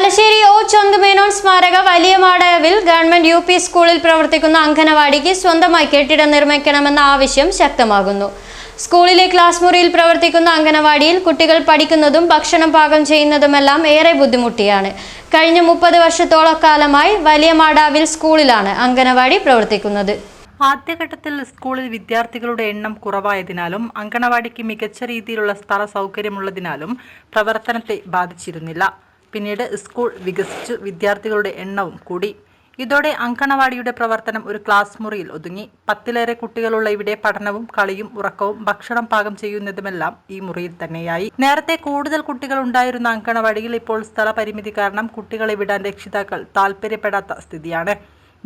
Thalassery O Chandu Menon സ്മാരക വലിയ മാടയവിൽ government U P സ്കൂളിൽ പ്രവർത്തിക്കുന്ന അംഗനവാടിക്ക് സ്വന്തമായി കെട്ടിടം നിർമ്മിക്കണമെന്ന ആവശ്യം ശക്തമാകുന്നു. സ്കൂളിലെ ക്ലാസ് മുറിയിൽ പ്രവർത്തിക്കുന്ന അംഗനവാടിയിൽ കുട്ടികൾ പഠിക്കുന്നതും ഭക്ഷണം പാകം ചെയ്യുന്നതുമെല്ലാം ഏറെ ബുദ്ധിമുട്ടിയാണ്. കഴിഞ്ഞ മുപ്പത് വർഷത്തോളം കാലമായി വലിയ മാടാവിൽ സ്കൂളിലാണ് അംഗനവാടി പ്രവർത്തിക്കുന്നത്. ആദ്യഘട്ടത്തിൽ സ്കൂളിൽ വിദ്യാർത്ഥികളുടെ എണ്ണം കുറവായതിനാലും അംഗനവാടിക്ക് മികച്ച രീതിയിലുള്ള സ്ഥല സൗകര്യമുള്ളതിനാലും പ്രവർത്തനത്തെ ബാധിച്ചിരുന്നില്ല. പിന്നീട് സ്കൂൾ വികസിച്ചു. വിദ്യാർത്ഥികളുടെ എണ്ണവും കൂടി. ഇതോടെ അങ്കണവാടിയുടെ പ്രവർത്തനം ഒരു ക്ലാസ് മുറിയിൽ ഒതുങ്ങി. പത്തിലേറെ കുട്ടികളുള്ള ഇവിടെ പഠനവും കളിയും ഉറക്കവും ഭക്ഷണം പാകം ചെയ്യുന്നതുമെല്ലാം ഈ മുറിയിൽ തന്നെയായി. നേരത്തെ കൂടുതൽ കുട്ടികൾ ഉണ്ടായിരുന്ന അങ്കണവാടിയിൽ ഇപ്പോൾ സ്ഥലപരിമിതി കാരണം കുട്ടികളെ വിടാൻ രക്ഷിതാക്കൾ താൽപര്യപ്പെടാത്ത സ്ഥിതിയാണ്.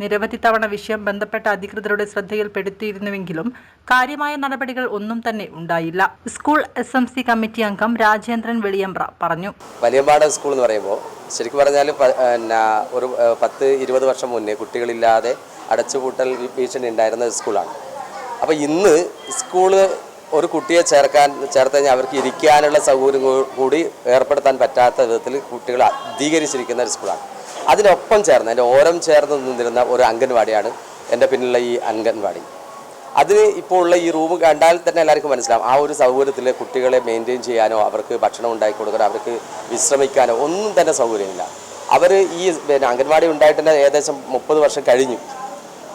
നിരവധി തവണ വിഷയം ബന്ധപ്പെട്ട അധികൃതരുടെ ശ്രദ്ധയിൽപ്പെടുത്തിയിരുന്നുവെങ്കിലും കാര്യമായ നടപടികൾ ഒന്നും തന്നെ ഉണ്ടായില്ല. School S M C committee അംഗം രാജേന്ദ്രൻ വെളിയമ്പ്ര പറഞ്ഞു. വലിയമ്പാട് സ്കൂൾ എന്ന് പറയുമ്പോൾ ശരിക്കും പറഞ്ഞാൽ ഒരു പത്ത് ഇരുപത് വർഷം മുന്നേ കുട്ടികളില്ലാതെ അടച്ചുപൂട്ടൽ ഭീഷണി ഉണ്ടായിരുന്ന സ്കൂളാണ്. അപ്പോൾ ഇന്ന് സ്കൂൾ ഒരു കുട്ടിയെ ചേർക്കാൻ ചേർത്ത് കഴിഞ്ഞാൽ അവർക്ക് ഇരിക്കാനുള്ള സൗകര്യം കൂടി ഏർപ്പെടുത്താൻ പറ്റാത്ത വിധത്തിൽ കുട്ടികൾ അധികരിച്ചിരിക്കുന്ന ഒരു സ്കൂളാണ്. അതിനൊപ്പം ചേർന്ന് എന്റെ ഓരം ചേർന്ന് നിന്നിരുന്ന ഒരു അംഗൻവാടിയാണ് എന്റെ പിന്നിലുള്ള ഈ അംഗൻവാടി. അതിന് ഇപ്പോൾ ഉള്ള ഈ റൂം കണ്ടാൽ തന്നെ എല്ലാവർക്കും മനസ്സിലാവും ആ ഒരു സൗകര്യത്തിൽ കുട്ടികളെ മെയിന്റെയിൻ ചെയ്യാനോ അവർക്ക് ഭക്ഷണം ഉണ്ടാക്കി കൊടുക്കാനോ അവർക്ക് വിശ്രമിക്കാനോ ഒന്നും തന്നെ സൗകര്യമില്ല. അവർ ഈ പിന്നെ അംഗൻവാടി ഉണ്ടായിട്ട് തന്നെ ഏകദേശം മുപ്പത് വർഷം കഴിഞ്ഞു.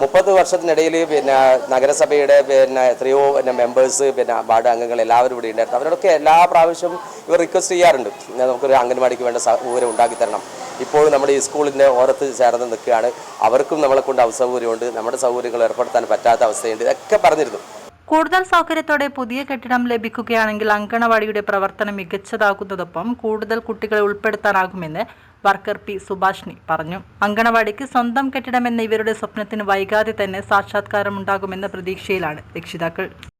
മുപ്പത് വർഷത്തിനിടയിൽ പിന്നെ നഗരസഭയുടെ പിന്നെ എത്രയോ പിന്നെ മെമ്പേഴ്സ് പിന്നെ വാർഡ് അംഗങ്ങൾ എല്ലാവരും ഇവിടെ ഉണ്ടായിരുന്നു. അവരോടൊക്കെ എല്ലാ പ്രാവശ്യവും ഇവർ റിക്വസ്റ്റ് ചെയ്യാറുണ്ട് "ഞാൻ നമുക്കൊരു അംഗൻവാടിക്ക് വേണ്ട സൗകര്യം ഉണ്ടാക്കി തരണം. ഇപ്പോൾ നമ്മുടെ ഈ സ്കൂളിന്റെ ഓരത്ത് ചേർന്ന് നിൽക്കുകയാണ്. അവർക്കും നമ്മളെ കൊണ്ട് അസൗകര്യമുണ്ട് നമ്മുടെ സൗകര്യങ്ങൾ ഏർപ്പെടുത്താൻ പറ്റാത്ത അവസ്ഥയുണ്ട്. ഇതൊക്കെ പറഞ്ഞിരുന്നു. കൂടുതൽ സൗകര്യത്തോടെ പുതിയ കെട്ടിടം ലഭിക്കുകയാണെങ്കിൽ അങ്കണവാടിയുടെ പ്രവർത്തനം മികച്ചതാകുന്നതൊപ്പം കൂടുതൽ കുട്ടികളെ ഉൾപ്പെടുത്താനാകുമെന്ന് വർക്കർ പി സുഭാഷിണി പറഞ്ഞു. അങ്കണവാടിക്ക് സ്വന്തം കെട്ടിടം എന്ന ഇവരുടെ സ്വപ്നത്തിന് വൈകാതെ തന്നെ സാക്ഷാത്കാരമുണ്ടാകുമെന്ന പ്രതീക്ഷയിലാണ് രക്ഷിതാക്കൾ.